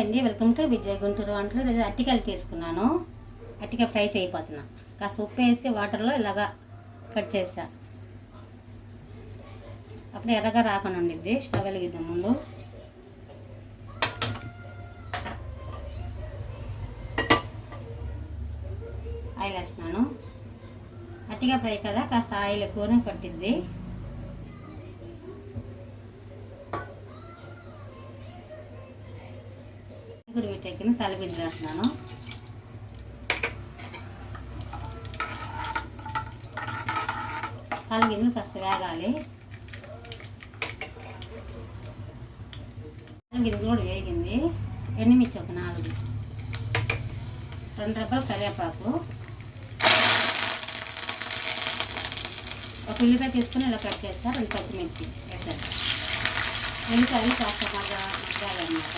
అండి welcome to విజయ గుంటూరు వంటలు. ఇది అట్టికాయలు తీసుకున్నాను. అట్టిక ఫ్రై చేయబోతున్నా. కాస్త ఉప్పు వేసి వాటర్లో ఇలాగా కట్ చేసా అప్పుడు ఎర్రగా రాకుండా ఉండిద్ది. స్టవ్ వెలిగిద్దాం ముందు. ఆయిల్ వేస్తున్నాను. అట్టిగా ఫ్రై కదా కాస్త ఆయిల్ ఎక్కువనే పట్టిద్ది. ఇప్పుడు వీటెక్కిన తలపిండి వేస్తున్నాను తలగింజలు కాస్త వేగాలి. తలగింజలు కూడా వేగింది. ఎండుమిర్చి ఒక నాలుగు. రెండు రూపాయలు కరివేపాకు. ఒక ఉల్లిపాయ తీసుకుని ఇలా కట్ చేస్తా. రెండు పచ్చిమిర్చి వేసాను ఉల్లిపాయలు కాస్త బాగా మగ్గాలన్నమాట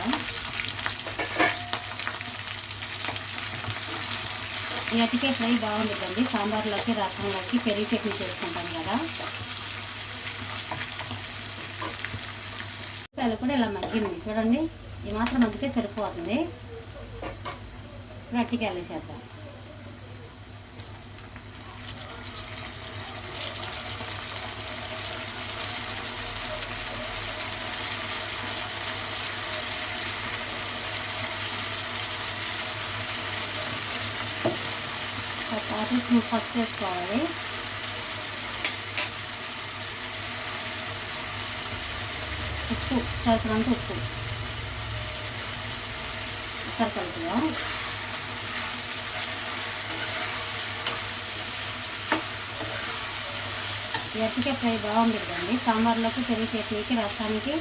ఈ ఫ్రై బాగుంటుందండి సాంబార్లోకి రసంలోకి పెరుగు చట్నీ చేసుకుంటాం కదా. ఉల్లిపాయలు కూడా ఇలా మగ్గింది చూడండి ఈ మాత్రం మగ్గితే సరిపోతుంది. ఇప్పుడు అట్టికాయలు చేద్దాం పాటు పసుపు వేసుకోవాలి ఉప్పు సరిపడంత ఉప్పు ఒకసారి కలుపుదాం ఎర్రకాయ ఫ్రై బాగుంటుందండి సాంబార్లోకి పెరుగు చట్నీకి రసానికి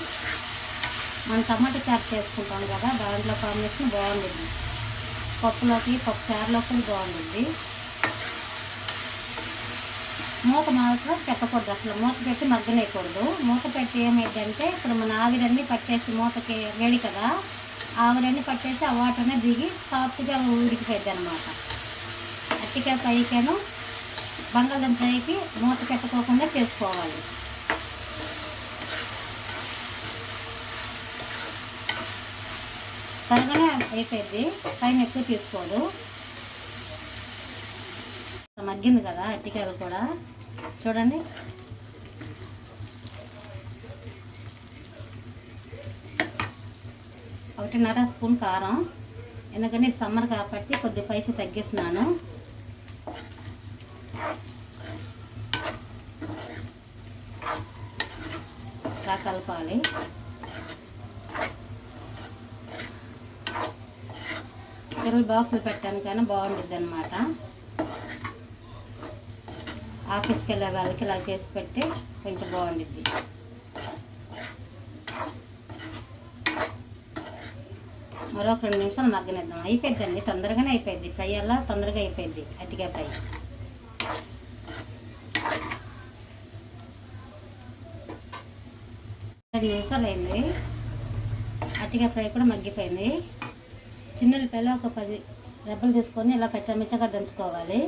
మనం టమాటా చారు చేసుకుంటాం కదా దాంట్లో కాంబినేషన్ బాగుంటుంది. పప్పులోకి పప్పు చారులోకి బాగుంటుంది. మూత మాత్రం పెట్టకూడదు. అసలు మూత పెట్టి మగ్గనేయకూడదు మూత పెట్టి ఏమైందంటే ఇప్పుడు మన ఆవిరన్నీ పట్టేసి మూతకి వేడి కదా ఆవిరన్నీ పట్టేసి ఆ వాటర్నే దిగి సాఫ్ట్గా ఉడికిపోయింది అనమాట అట్టికాయ ఫ్రైకేను బంగాళదుంప ఫ్రైకి మూత పెట్టుకోకుండా చేసుకోవాలి. త్వరగానే అయిపోయింది. టైం ఎక్కువ తీసుకోదు. తగ్గింది కదా అట్టికాయలు కూడా. చూడండి. ఒకటిన్నర స్పూన్ కారం. ఎందుకంటే సమ్మర్ కాబట్టి కొద్ది పైసలు తగ్గిస్తున్నాను. ఇలా కలపాలి. పిల్లలు బాక్సులు పెట్టాను కానీ బాగుంటుంది అనమాట ఆఫీస్కి వెళ్ళే వాళ్ళకి ఇలా చేసి పెడితే కొంచెం బాగుండిద్ది. మరొక రెండు నిమిషాలు మగ్గనిద్దాం. అయిపోయిందండి తొందరగానే అయిపోయింది ఫ్రై అలా తొందరగా అయిపోయింది అట్టిగా ఫ్రై. రెండు నిమిషాలు అయింది. అట్టిగా ఫ్రై కూడా మగ్గిపోయింది. చిన్నపిల్ల ఒక పది రెబ్బలు తీసుకొని ఇలా కచ్చామిచ్చగా దంచుకోవాలి.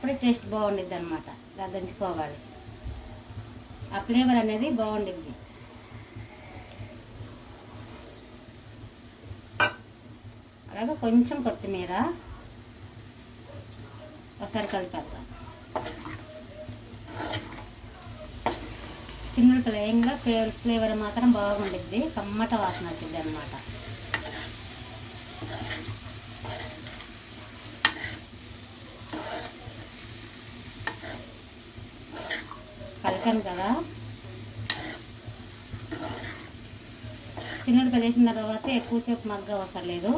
అప్పుడే టేస్ట్ బాగుండిద్ది అనమాట ఇలా దంచుకోవాలి ఆ ఫ్లేవర్ అనేది బాగుండిద్ది. అలాగే కొంచెం కొత్తిమీర. ఒకసారి కలిపేద్దాం. చిన్న ప్లేయింగ్లో ఫ్లేవర్ ఫ్లేవర్ మాత్రం బాగుండిద్ది. కమ్మట వాసన వచ్చింది అనమాట చెప్పాను కదా. చిన్నడు వేసిన తర్వాత ఎక్కువసేపు మగ్గ అవసరం లేదు.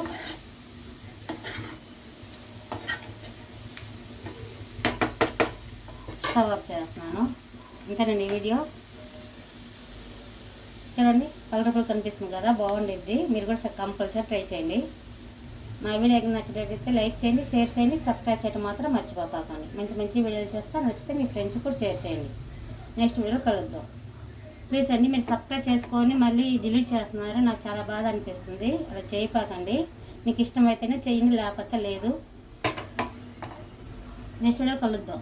స్టవ్ చేస్తున్నాను. ఇంతేనండి ఈ వీడియో చూడండి కలర్ఫుల్ కనిపిస్తుంది కదా బాగుండిద్ది. మీరు కూడా కంపల్సరీ ట్రై చేయండి. మా వీడియో నచ్చినట్లయితే లైక్ చేయండి షేర్ చేయండి సబ్స్క్రైబ్ చేయడం మాత్రం మర్చిపోతాకండి. మంచి మంచి వీడియోలు చేస్తా నచ్చితే మీ ఫ్రెండ్స్ కూడా షేర్ చేయండి. నెక్స్ట్ వీడియో కలుద్దాం. ప్లీజ్ అండి మీరు సబ్స్క్రైబ్ చేసుకొని మళ్ళీ డిలీట్ చేస్తున్నారు. నాకు చాలా బాధ అనిపిస్తుంది. అలా చేయపాకండి. మీకు ఇష్టమైతేనే చేయండి లేకపోతే లేదు. నెక్స్ట్ వీడియో కలుద్దాం.